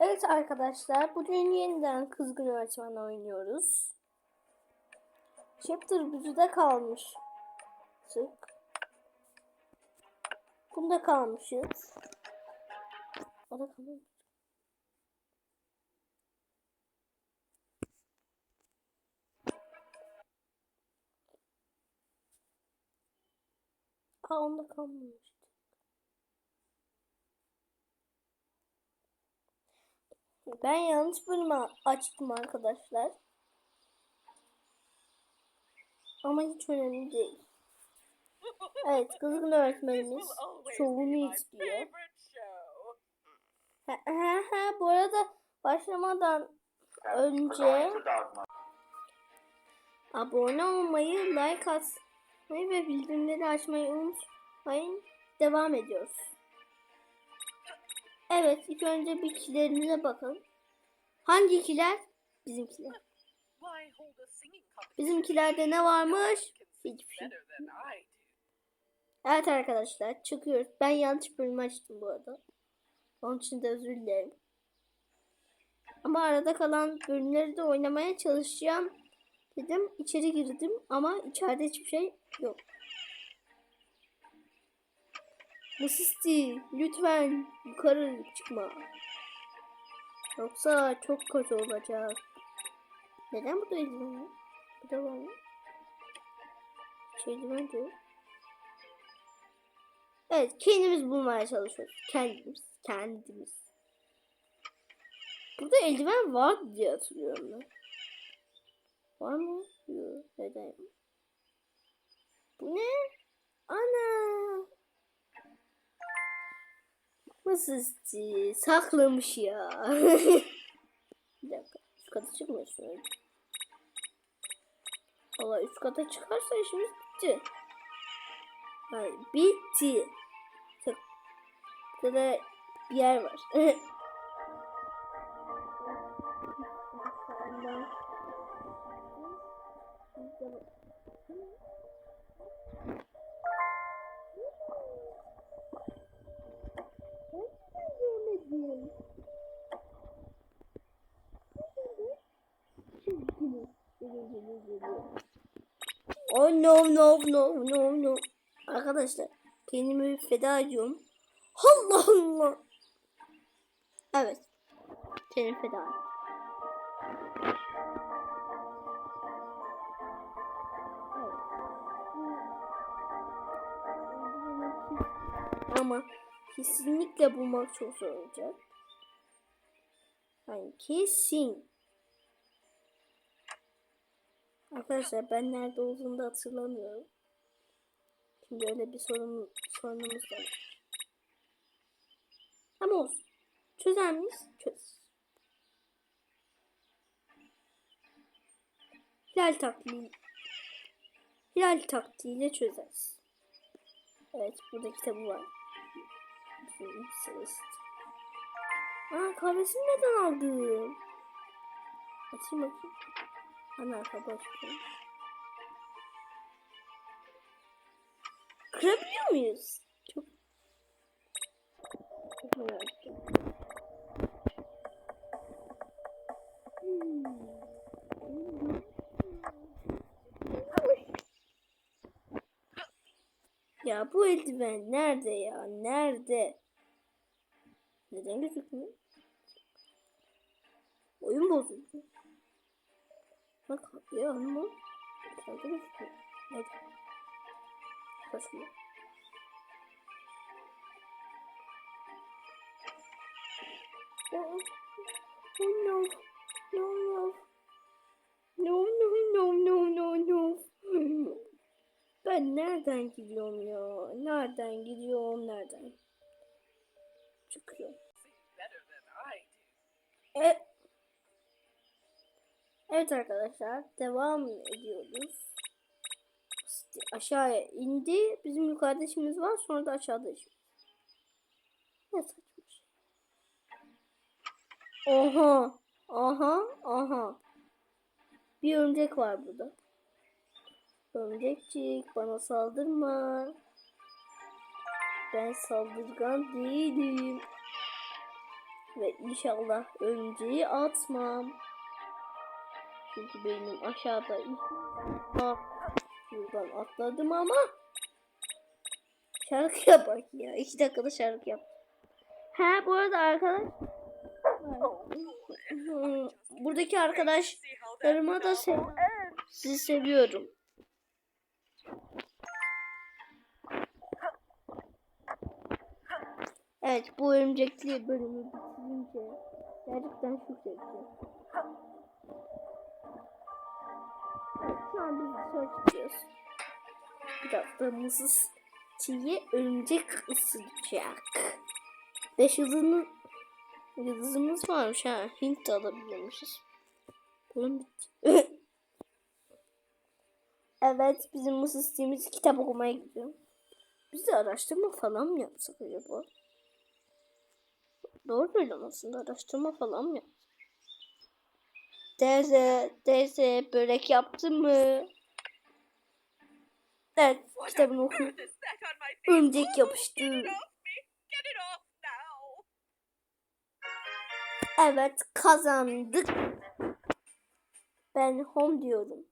Evet arkadaşlar, bugün yeniden Kızgın Öğretmen oynuyoruz. Chapter 1'de kalmış. Sık. Bunda kalmışız. O da kalmış. Aa onda kalmamıştı. Ben yanlış bölümü açtım arkadaşlar. Ama hiç önemli değil. Evet, kızgın öğretmenimiz şovunu istiyor. Ha, ha, ha, bu arada başlamadan önce abone olmayı, like atmayı ve bildirimleri açmayı unutmayın. Devam ediyoruz. Evet, ilk önce bir kilerimize bakalım. Hangi kiler? Bizimkiler. Bizimkilerde ne varmış? Hiçbir şey. Evet arkadaşlar, çıkıyoruz. Ben yanlış bölümü açtım bu arada. Onun için de özür dilerim. Ama arada kalan bölümleri de oynamaya çalışacağım dedim. İçeri girdim ama içeride hiçbir şey yok. Musisti lütfen yukarı çıkma. Yoksa çok kötü olacak. Neden burada eldiven? Bir de var mı? Hiç eldiven de yok. Evet kendimiz bulmaya çalışıyoruz. Kendimiz. Kendimiz. Burada eldiven var diye hatırlıyorum ben. Var mı? Yok. Neden? Bu ne? Ana. Mısısti saklamış ya. bir dakika. Üst kata çıkmıyorsun öyle. Valla üst kata çıkarsa işimiz bitti. Hayır, bitti. Burada bir yer var. No no no no no. Arkadaşlar kendimi feda ediyorum. Allah Allah. Evet. Kendimi feda ediyorum. Ama kesinlikle bulmak çok zor olacak. Yani kesin. Arkadaşlar ben nerede olduğunu da hatırlamıyorum. Şimdi öyle bir sorun sorunumuz var. Ama olsun. Çözer miyiz? Çöz. Hilal taktiği. Hilal taktiğiyle çözeriz. Evet burada kitabı var. Aa kahvesini neden aldım? Açayım bakayım. Ana kapı açıyorum. Kırabiliyor muyuz? Çok çok merak. Ya bu eldiven nerede ya? Nerede? Neden gözükmüyor? Oyun bozuldu. Bak ya ama Sende gözükmüyor. Hadi. Kaçma. Oh, oh no. No no. No no no no no no. Ben nereden gidiyorum ya? Nereden gidiyorum? Nereden? Çıkıyorum. E Evet arkadaşlar devam ediyoruz. Aşağıya indi. Bizim yukarıda işimiz var. Sonra da aşağıda işimiz. Ne saçma şey. Oha. Aha. Aha. Bir örümcek var burada. Örümcekçik bana saldırma. Ben saldırgan değilim. Ve inşallah örümceği atmam. Çünkü benim aşağıda ha, buradan atladım ama şarkıya bak ya. iki dakikada şarkı yap. Ha bu arada arkadaş buradaki arkadaşlarıma da sev sizi seviyorum. Evet bu örümcekli bölümü bitirince gerçekten çok. Şu an biz dışarı çıkıyoruz. Biraz da mısız çiğe örümcek ısıracak. Beş yıldızımız, yıldızımız varmış ha. Hint de alabiliyormuşuz. Bölüm bitti. evet bizim mısız çiğimiz kitap okumaya gidiyor. Biz de araştırma falan mı yapsak acaba? Doğru söylüyorum aslında araştırma falan mı yapsak? Teyze, teyze börek yaptın mı? Evet, kitabını oku. Örümcek yapıştı. Evet, kazandık. Ben home diyorum.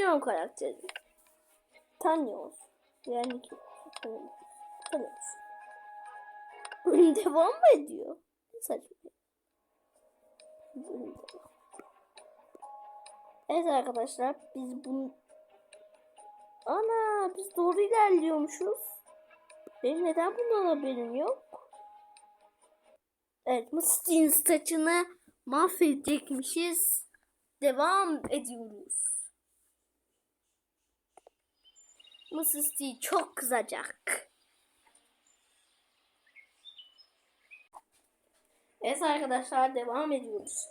Değiştiriyorum karakteri. Tanıyoruz. Yani ki devam mı ediyor? Saçma. Evet arkadaşlar biz bunu Ana biz doğru ilerliyormuşuz. Benim neden bundan haberim yok? Evet Mısır'ın saçını mahvedecekmişiz. Devam ediyoruz. Mısır çok kızacak. Evet arkadaşlar devam ediyoruz.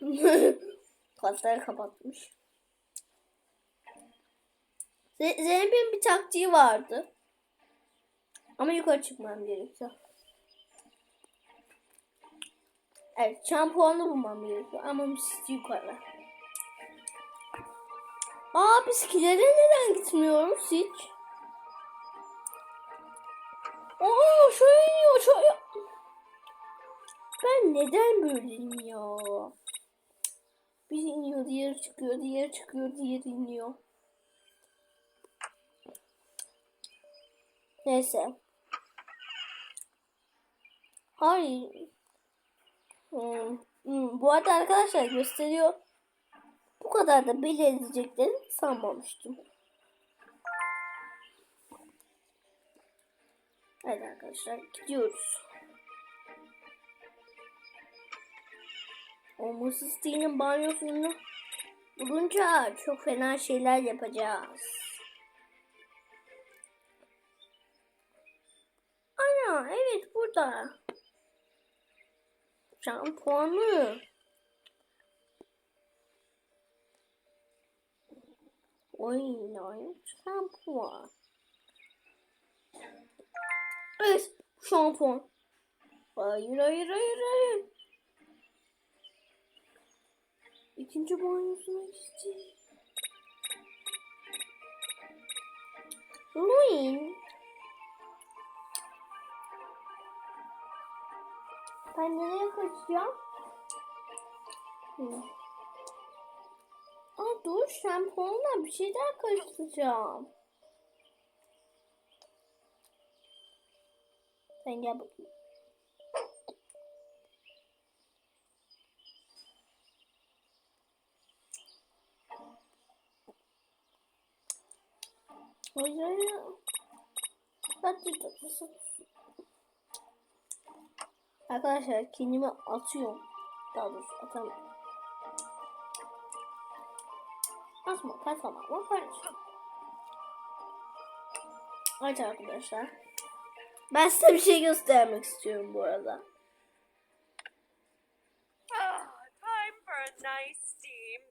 Kartları kapatmış. Zeynep'in bir taktiği vardı. Ama yukarı çıkmam gerekiyor. Evet, şampuanı bulmam gerekiyor ama misli yukarı. Aa biz kilere neden gitmiyoruz hiç? Aa şöyle iniyor şöyle. Ben neden böyleyim ya? Bir iniyor, diğer çıkıyor, diğer çıkıyor, diğer iniyor. Neyse. Hayır. Hmm. Hmm. Bu arada arkadaşlar gösteriyor. Bu kadar da belli edeceklerini sanmamıştım. Hadi arkadaşlar gidiyoruz. O Musisti'nin banyosunu bulunca çok fena şeyler yapacağız. Ana evet burada. Şampuanı. Oynayan şampuan. Evet şampuan. Hayır hayır hayır hayır. İkinci banyosuna gitti. Ruin. Ben nereye kaçacağım? Hı. Aa dur şampuanla bir şey daha karıştıracağım. Sen gel bakayım. Hayır. Hadi tatlısı. Arkadaşlar kendimi atıyorum. Daha doğrusu atamıyorum. Asma ama kardeşim. Evet arkadaşlar. Ben size bir şey göstermek istiyorum bu arada. nice steam.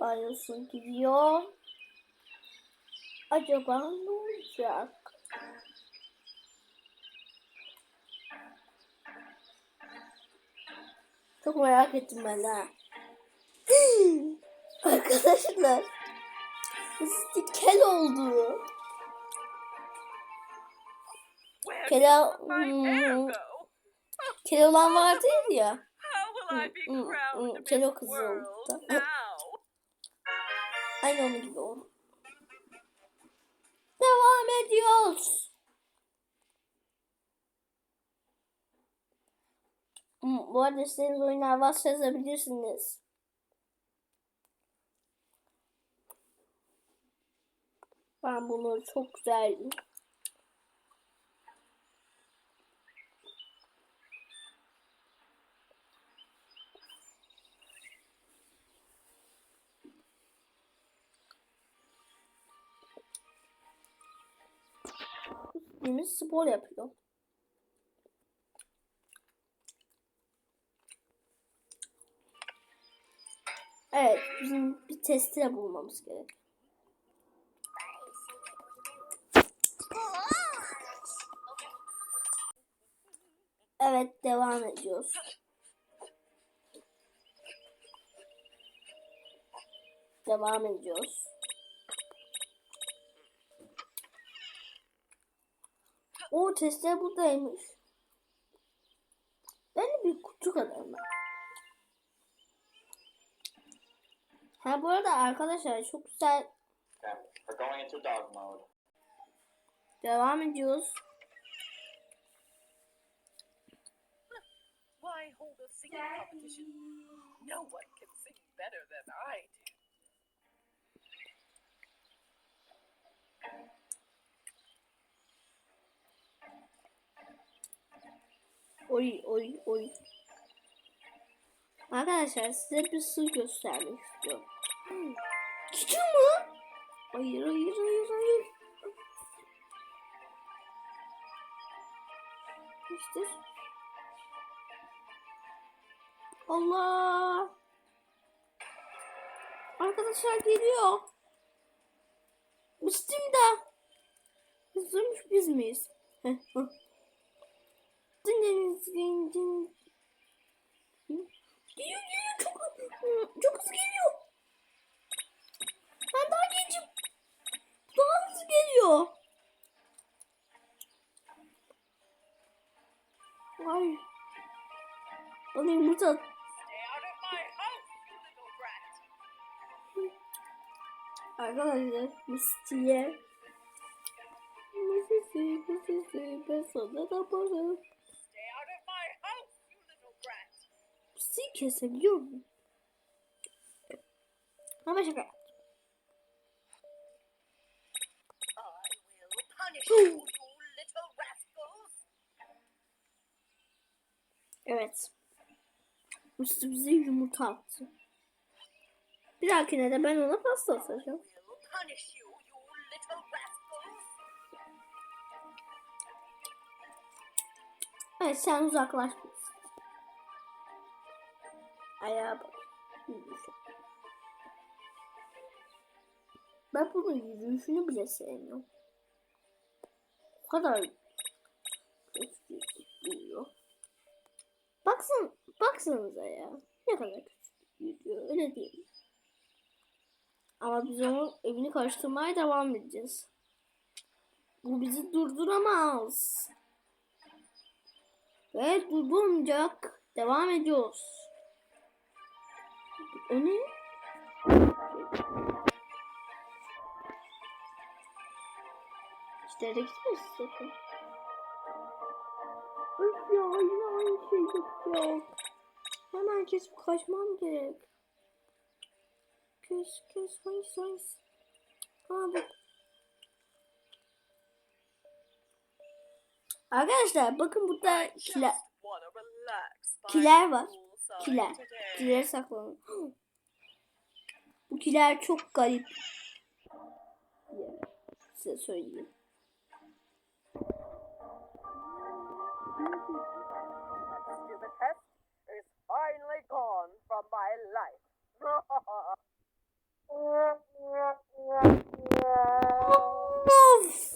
Banyosu gidiyor. Acaba ne olacak? Çok merak ettim ben ha. Arkadaşlar. Fıstık kel oldu. Kela, hmm, go? kel olan vardı ya. How will I be Mm, mm, crowned mm, Miss Kelo kızı oldu da. Aynı onun gibi oldu. Ediyoruz. Hmm, Bu arada istediğiniz oyunlar varsa yazabilirsiniz. Ben bunu çok güzel spor yapıyor. Evet, bizim bir testine bulmamız gerek. Evet, devam ediyoruz. Devam ediyoruz. O testler buradaymış. Ben de bir kutu kadar mı? Ha bu arada arkadaşlar çok güzel devam ediyoruz. Why hold a singing competition? No one can sing better than I do. Oy oy oy. Arkadaşlar size bir sır göstermek istiyorum. Hmm. Gidiyor mu? Hayır hayır hayır hayır. İşte. Allah. Arkadaşlar geliyor. Müslüm de. Hızlıymış biz miyiz? Heh, heh. Dın dın dın dın. Geliyor geliyor çok çok hızlı geliyor. Ben daha gencim. Daha hızlı geliyor. Ay. Bana yumurta at. Arkadaşlar Misti'ye Misti'ye Misti'ye ben sana da varım. Kesebiliyor muyum? Ama şaka yaptım. Evet. Bize yumurta attı. Bir dahakine de ben ona pasta atacağım. Evet sen uzaklaş. Ayağa bak. Ben bunun yürüyüşünü bile sevmiyorum. O kadar yürüyor. Baksın, baksanıza ya. Ne kadar kötü yürüyor. Öyle değil. Ama biz onun evini karıştırmaya devam edeceğiz. Bu bizi durduramaz. Ve durdurmayacak. Devam ediyoruz. O ne? İşte gitmeyiz sakın. Öf ya yine aynı şey yapacak. Hemen kesip kaçmam gerek. Kes kes kes kes. Abi. Arkadaşlar bakın burada kiler, kiler var. Kiler. Kiler saklanıyor. Bu kiler çok garip. Size söyleyeyim. Of!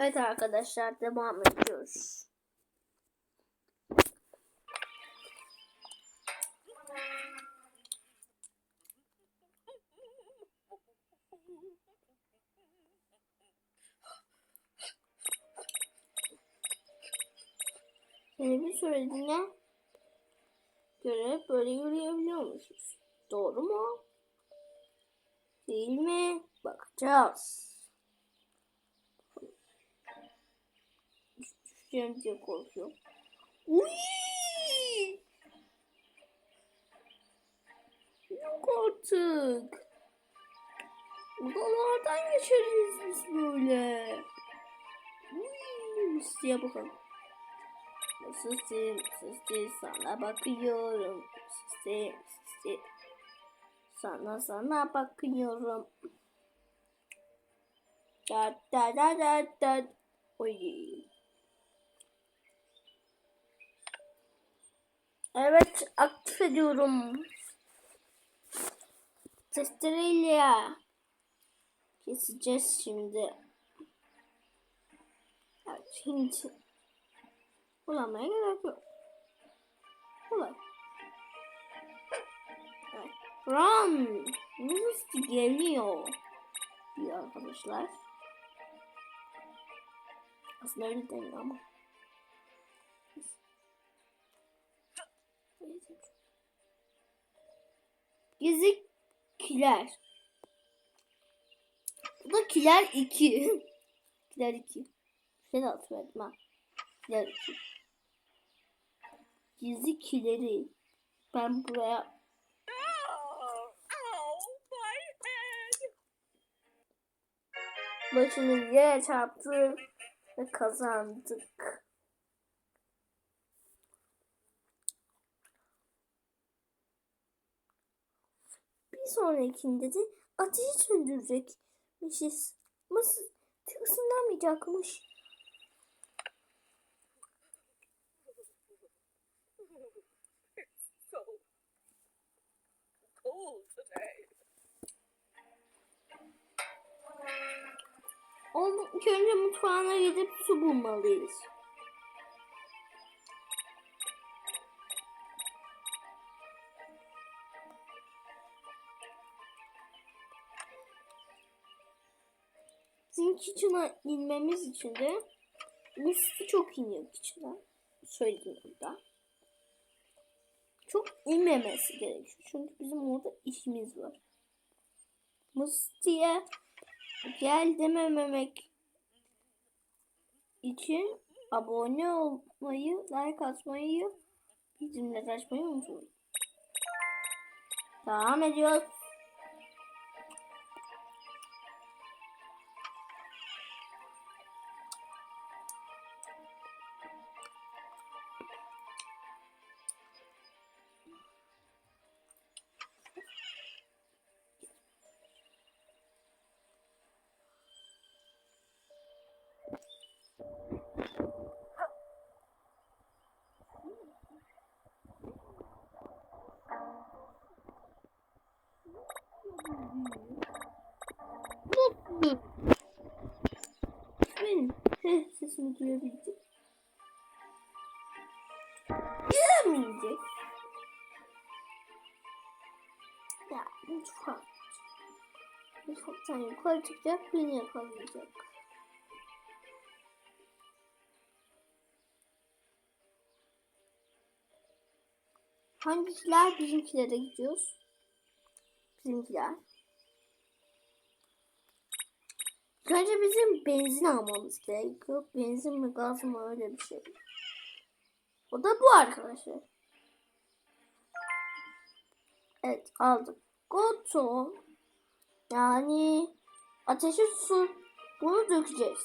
Evet arkadaşlar devam ediyoruz. Yeni bir söylediğine göre böyle yürüyebiliyormuşuz. Doğru mu? Değil mi? Bakacağız. Düşeceğim diye korkuyorum. Uy! Yok artık. Odalardan geçeriz sana bakıyorum. Sana sana bakıyorum. Da da da da da. Oy. Evet, aktif ediyorum. Testereyle keseceğiz şimdi. Evet, şimdi kullanmaya gerek yok. Kolay. Evet. Run! Neresi geliyor? diyor arkadaşlar. Aslında öyle demiyor ama. Gizli kiler. Bu da kiler 2. kiler 2. Şey de hatırladım ha. Kiler 2. Gizli kileri. Ben buraya başını yere çarptı ve kazandık. Bir sonrakinde de ateşi söndürecekmişiz. Nasıl today. Onun önce mutfağına gidip su bulmalıyız. Kitchen'a inmemiz için de bu çok iniyor kitchen'a. Söyledim burada. Çok inmemesi gerekiyor. Çünkü bizim orada işimiz var. Musti'ye gel demememek için abone olmayı, like atmayı, bildirimleri açmayı unutmayın. Devam ediyoruz. Benim. Sesimi duyabildim. Giremeyecek. Ya mutfak. Mutfaktan yukarı çıkacak beni yakalayacak. Hangiler bizimkilere gidiyoruz? Bizimkiler. Önce bizim benzin almamız gerekiyor. Benzin mi gaz mı öyle bir şey. O da bu arkadaşlar. Evet aldık. Go to yani ateşe su Bunu dökeceğiz.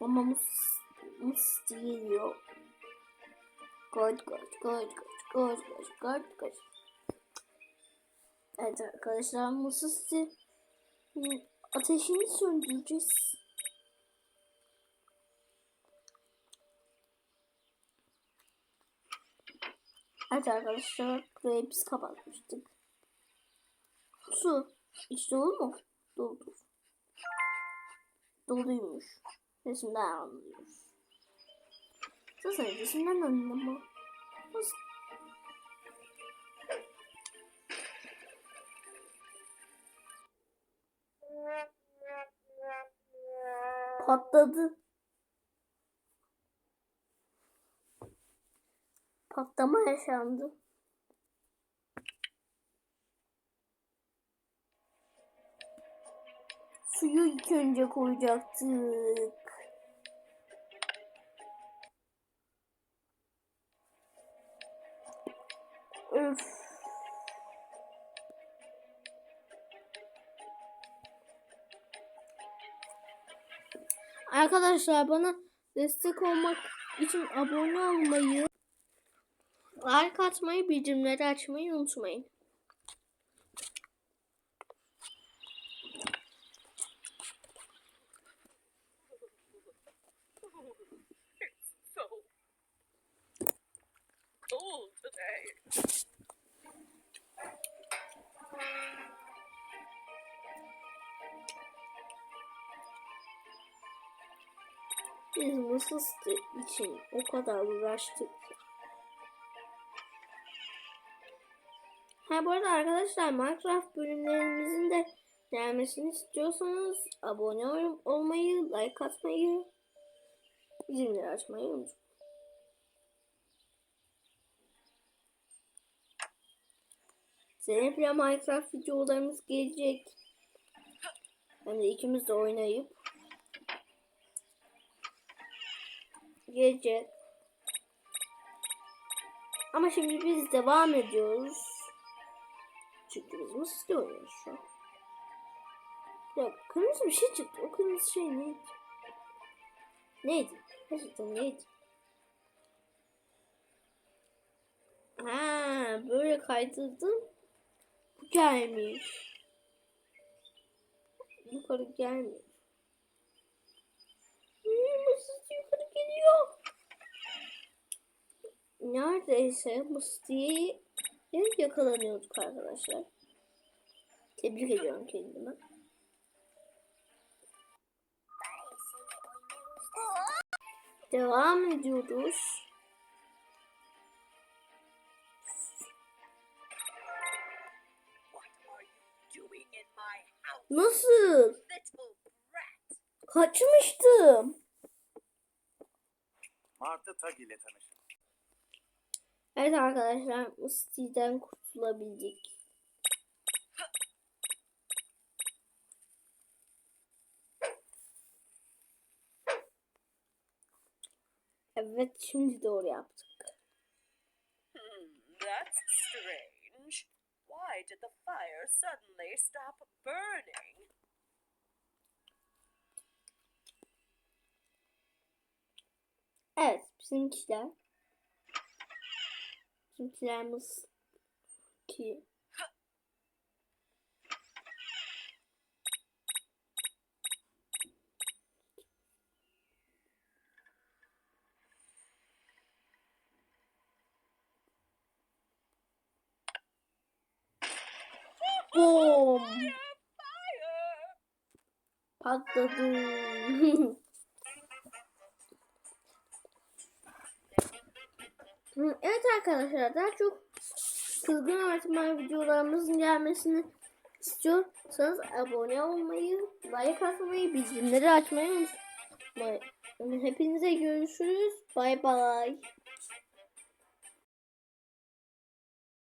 Ama mus, mus geliyor. Kaç kaç kaç kaç kaç kaç kaç kaç. Evet arkadaşlar mısısı ateşini söndüreceğiz. Evet arkadaşlar burayı biz kapatmıştık. Su. İç dolu mu? Dolu. Doluymuş. Resimden anlıyoruz. Zaten resimden anlama. Nasıl? Patladı. Patlama yaşandı. Suyu ilk önce koyacaktık. Öf. Arkadaşlar bana destek olmak için abone olmayı, like atmayı, bildirimleri açmayı unutmayın. So today. Biz mısır için o kadar uğraştık. Ha bu arada arkadaşlar Minecraft bölümlerimizin de gelmesini istiyorsanız abone ol- olmayı, like atmayı, bildirimleri açmayı unutmayın. Zeynep ile Minecraft videolarımız gelecek. De ikimiz de oynayıp gelecek. Ama şimdi biz devam ediyoruz. Çünkü biz Mısır'da oynuyoruz şu an. Ya kırmızı bir şey çıktı. O kırmızı şey neydi? Neydi? Gerçekten neydi? Ha, böyle kaydırdım. Bu gelmiş. Yukarı gelmiyor. Hmm, Mısır yukarı geliyor. Neredeyse Musti'yi yakalanıyorduk arkadaşlar. Tebrik ediyorum kendimi. Devam ediyoruz. Nasıl? Kaçmıştım. Martı Tag ile tanışın. Evet arkadaşlar Musti'den kurtulabildik. Evet şimdi doğru yaptık. Hmm, that's strange. Why did the fire suddenly stop burning? Evet bizimkiler. Bizimkilerimiz ki Boom! Patladı. Arkadaşlar daha çok kızgın öğretmen videolarımızın gelmesini istiyorsanız abone olmayı, like atmayı, bildirimleri açmayı unutmayın. Hepinize görüşürüz. Bay bay.